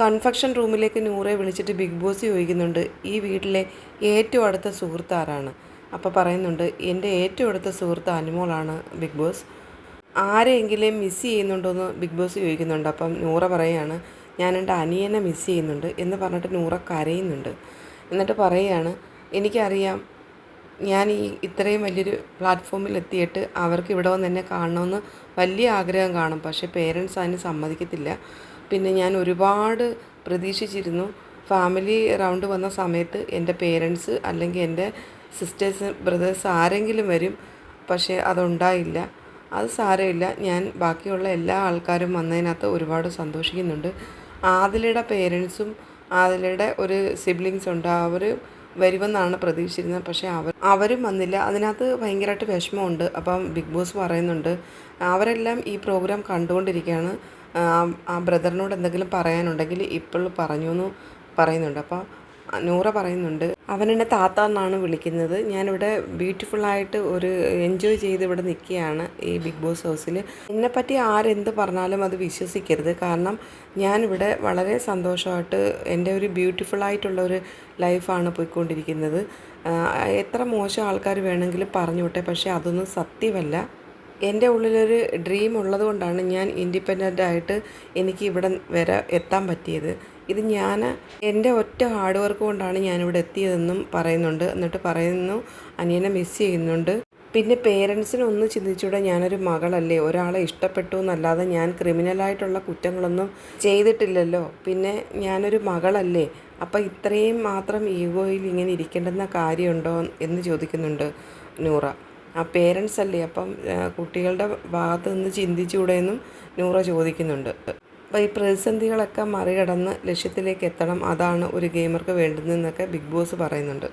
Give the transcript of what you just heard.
Confection റൂമിലേക്ക് നൂറെ വിളിച്ചിട്ട് big boss ചോദിക്കുന്നുണ്ട് ഈ വീട്ടിലെ ഏറ്റവും അടുത്ത സുഹൃത്ത് ആരാണ്? അപ്പോൾ പറയുന്നുണ്ട് എന്റെ ഏറ്റവും അടുത്ത സുഹൃത്ത് അനുമോളാണ് ബിഗ് ബോസ്. ആരെയെങ്കിലും മിസ് ചെയ്യുന്നുണ്ടോയെന്ന് ബിഗ് ബോസ് ചോദിക്കുന്നുണ്ട്. അപ്പം നൂറ പറയുകയാണ് ഞാൻ എന്റെ അനിയനെ മിസ് ചെയ്യുന്നുണ്ട് എന്ന് പറഞ്ഞിട്ട് നൂറ കരയുന്നുണ്ട്. എന്നിട്ട് പറയുകയാണ് എനിക്കറിയാം ഞാൻ ഈ ഇത്രയും വലിയൊരു പ്ലാറ്റ്ഫോമിൽ എത്തിയിട്ട് അവർക്ക് ഇവിടെ വന്ന് എന്നെ കാണണമെന്ന് വലിയ ആഗ്രഹം കാണും. പക്ഷേ പേരൻസ് അതിന് സമ്മതിക്കത്തില്ല. പിന്നെ ഞാൻ ഒരുപാട് പ്രതീക്ഷിച്ചിരുന്നു. ഫാമിലി റൗണ്ട് വന്ന സമയത്ത് എന്റെ പേരൻസ് അല്ലെങ്കിൽ എന്റെ സിസ്റ്റേഴ്സ് ബ്രദേഴ്സ് ആരെങ്കിലും വരും. പക്ഷേ അതുണ്ടായില്ല. അത് സാരമില്ല. ഞാൻ ബാക്കിയുള്ള എല്ലാ ആൾക്കാരും വന്നതിനകത്ത് ഒരുപാട് സന്തോഷിക്കുന്നുണ്ട്. ആദിലയുടെ പേരൻസും ആദിലയുടെ ഒരു സിബ്ലിങ്സ് ഉണ്ട്. അവർ വരുമെന്നാണ് പ്രതീക്ഷിച്ചിരുന്നത്. പക്ഷേ അവർ അവരും വന്നില്ല. അതിനകത്ത് ഭയങ്കരമായിട്ട് വിഷമമുണ്ട്. അപ്പം ബിഗ് ബോസ് പറയുന്നുണ്ട് അവരെല്ലാം ഈ പ്രോഗ്രാം കണ്ടുകൊണ്ടിരിക്കുകയാണ്. ആ, ബ്രദറിനോട് എന്തെങ്കിലും പറയാനുണ്ടെങ്കിൽ ഇപ്പോൾ പറഞ്ഞു എന്ന് പറയുന്നുണ്ട്. അപ്പോൾ നൂറ പറയുന്നുണ്ട്. അവൻ എന്നെ താത്ത എന്നാണ് വിളിക്കുന്നത്. ഞാനിവിടെ ബ്യൂട്ടിഫുള്ളായിട്ട് ഒരു എൻജോയ് ചെയ്ത് ഇവിടെ നിൽക്കുകയാണ് ഈ ബിഗ് ബോസ് ഹൗസിൽ. എന്നെപ്പറ്റി ആരെന്ത് പറഞ്ഞാലും അത് വിശ്വസിക്കരുത്. കാരണം ഞാനിവിടെ വളരെ സന്തോഷമായിട്ട് എന്റെ ഒരു ബ്യൂട്ടിഫുള്ളായിട്ടുള്ള ഒരു ലൈഫാണ് പോയിക്കൊണ്ടിരിക്കുന്നത്. എത്ര മോശം ആൾക്കാർ വേണമെങ്കിലും പറഞ്ഞു വിട്ടെ. പക്ഷേ അതൊന്നും സത്യമല്ല. എന്റെ ഉള്ളിലൊരു ഡ്രീം ഉള്ളത് കൊണ്ടാണ് ഞാൻ ഇൻഡിപെൻഡന്റ് ആയിട്ട് എനിക്ക് ഇവിടെ വരെ എത്താൻ പറ്റിയത്. ഇത് ഞാൻ എന്റെ ഒറ്റ ഹാർഡ് വർക്ക് കൊണ്ടാണ് ഞാനിവിടെ എത്തിയതെന്നും പറയുന്നുണ്ട്. എന്നിട്ട് പറയുന്നു അനിയനെ മിസ് ചെയ്യുന്നുണ്ട്. പിന്നെ പേരൻസിനൊന്നും ചിന്തിച്ചൂടെ ഞാനൊരു മകളല്ലേ ഒരാളെ ഇഷ്ടപ്പെട്ടു എന്നല്ലാതെ ഞാൻ ക്രിമിനലായിട്ടുള്ള കുറ്റങ്ങളൊന്നും ചെയ്തിട്ടില്ലല്ലോ. പിന്നെ ഞാനൊരു മകളല്ലേ അപ്പം ഇത്രയും മാത്രം ഈഗോയിൽ ഇങ്ങനെ ഇരിക്കേണ്ടുന്ന കാര്യമുണ്ടോ എന്ന് ചോദിക്കുന്നുണ്ട് നൂറ. ആ പേരൻസ് അല്ലേ അപ്പം കുട്ടികളുടെ ഭാഗത്ത് നിന്ന് ചിന്തിച്ചുകൂടെ എന്നും നൂറ ചോദിക്കുന്നുണ്ട്. അപ്പോൾ ഈ പ്രതിസന്ധികളൊക്കെ മറികടന്ന് ലക്ഷ്യത്തിലേക്ക് എത്തണം. അതാണ് ഒരു ഗെയിമർക്ക് വേണ്ടുന്നതെന്നൊക്കെ ബിഗ് ബോസ് പറയുന്നുണ്ട്.